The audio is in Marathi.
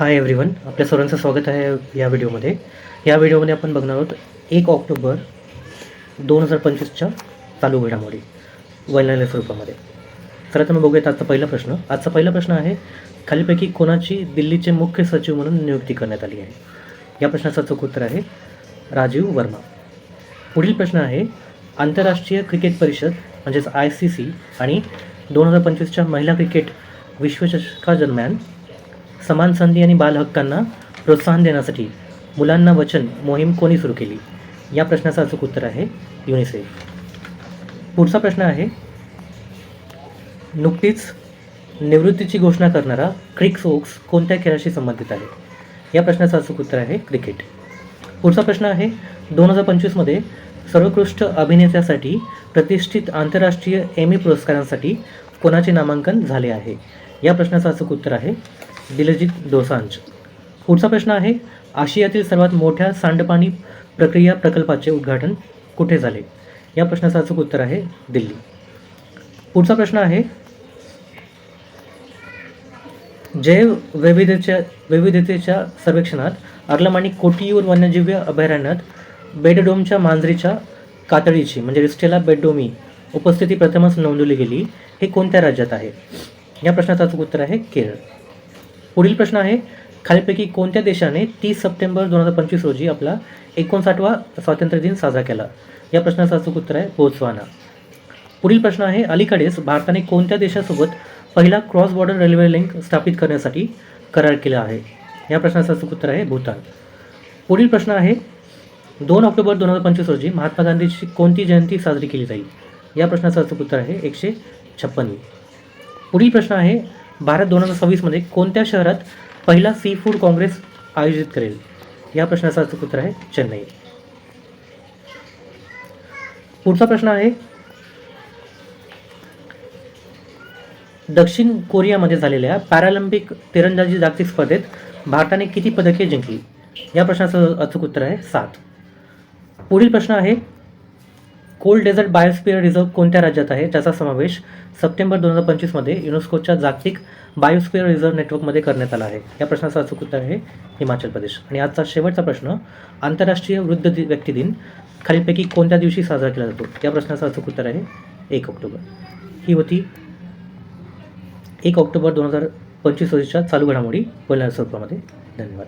हाय एव्हरीवन आपल्या सर्वांचं स्वागत आहे या व्हिडिओमध्ये. या व्हिडिओमध्ये आपण बघणार आहोत एक ऑक्टोबर दोन हजार पंचवीसच्या चालू घडामोडी वैज्ञानिक स्वरूपामध्ये. तर आता मग बघूयात आजचा पहिला प्रश्न. आजचा पहिला प्रश्न आहे खालीपैकी कोणाची दिल्लीचे मुख्य सचिव म्हणून नियुक्ती करण्यात आली आहे? या प्रश्नाचं अचूक उत्तर आहे राजीव वर्मा. पुढील प्रश्न आहे आंतरराष्ट्रीय क्रिकेट परिषद म्हणजेच आय सी सी आणि दोन हजार पंचवीसच्या महिला क्रिकेट विश्वचषकादरम्यान समान संधी आणि बालहक्कांना प्रोत्साहन देण्यासाठी मुलांना वचन मोहीम कोणी सुरू केली? या प्रश्नाचं अचूक उत्तर आहे युनिसेफ पुढचा प्रश्न आहे नुकतीच निवृत्तीची घोषणा करणारा क्रिक्स ओक्स कोणत्या खेळाशी संबंधित आहे? या प्रश्नाचं अचूक उत्तर आहे क्रिकेट. पुढचा प्रश्न आहे दोन हजार पंचवीसमध्ये सर्वोत्कृष्ट अभिनेत्यासाठी प्रतिष्ठित आंतरराष्ट्रीय एमी पुरस्कारांसाठी कोणाचे नामांकन झाले आहे? या प्रश्नाचं अचूक उत्तर आहे दिलजित दोसांज. पुढचा प्रश्न आहे आशियातील सर्वात मोठ्या सांडपाणी प्रक्रिया प्रकल्पाचे उद्घाटन कुठे झाले? या प्रश्नाचं अचूक उत्तर आहे दिल्ली. पुढचा प्रश्न आहे जैव वैविध्यच्या वैविध्यतेच्या सर्वेक्षणात अर्लम आणि कोटीयूर वन्यजीव अभयारण्यात बेडडोमच्या मांजरीच्या कातडीची म्हणजे रिस्टेला बेडडोमी उपस्थिती प्रथमच नोंदवली गेली. हे कोणत्या राज्यात आहे? या प्रश्नाचं अचूक उत्तर आहे केरळ. पुढील प्रश्न आहे खालीलपैकी कोणत्या देशाने तीस सप्टेंबर दोन हजार पंचवीस रोजी आपला एकोणसाठवा स्वातंत्र्य दिन साजरा केला? या प्रश्नाचं अचूक उत्तर आहे बोत्सवाना. पुढील प्रश्न आहे अलीकडेच भारताने कोणत्या देशासोबत पहिला क्रॉस बॉर्डर रेल्वे लिंक स्थापित करण्यासाठी करार केला आहे? या प्रश्नाचं अचूक उत्तर आहे भूतान. पुढील प्रश्न आहे दोन ऑक्टोबर दोन हजार पंचवीस रोजी महात्मा गांधीची कोणती जयंती साजरी केली जाईल? या प्रश्नाचं अचूक उत्तर आहे एकशे छप्पन्न पुढील प्रश्न आहे भारत दोन हजार सव्वीसमध्ये कोणत्या शहरात पहिला सी फूड काँग्रेस आयोजित करेल? या प्रश्नाचं अचूक उत्तर आहे चेन्नई. पुढचा प्रश्न आहे दक्षिण कोरियामध्ये झालेल्या पॅरालिम्पिक तिरंदाजी जागतिक स्पर्धेत भारताने किती पदके जिंकली? या प्रश्नाचं अचूक उत्तर आहे सात. पुढील प्रश्न आहे कोल्ड डेझर्ट बायोस्फिअर रिझर्व कोणत्या राज्यात आहे? त्याचा समावेश सप्टेंबर दोन हजार पंचवीसमध्ये युनेस्कोच्या जागतिक बायोस्फिअर रिझर्व नेटवर्कमध्ये करण्यात आला आहे. या प्रश्नाचं अचूक उत्तर आहे हिमाचल प्रदेश. आणि आजचा शेवटचा प्रश्न आंतरराष्ट्रीय वृद्ध दि- व्यक्ती दिन खालीलपैकी कोणत्या दिवशी साजरा केला जातो? या प्रश्नाचं अचूक उत्तर आहे एक ऑक्टोबर. ही होती एक ऑक्टोबर दोन हजार पंचवीस रोजीच्या चालू घडामोडी बोलण्याच्या स्वरूपामध्ये धन्यवाद.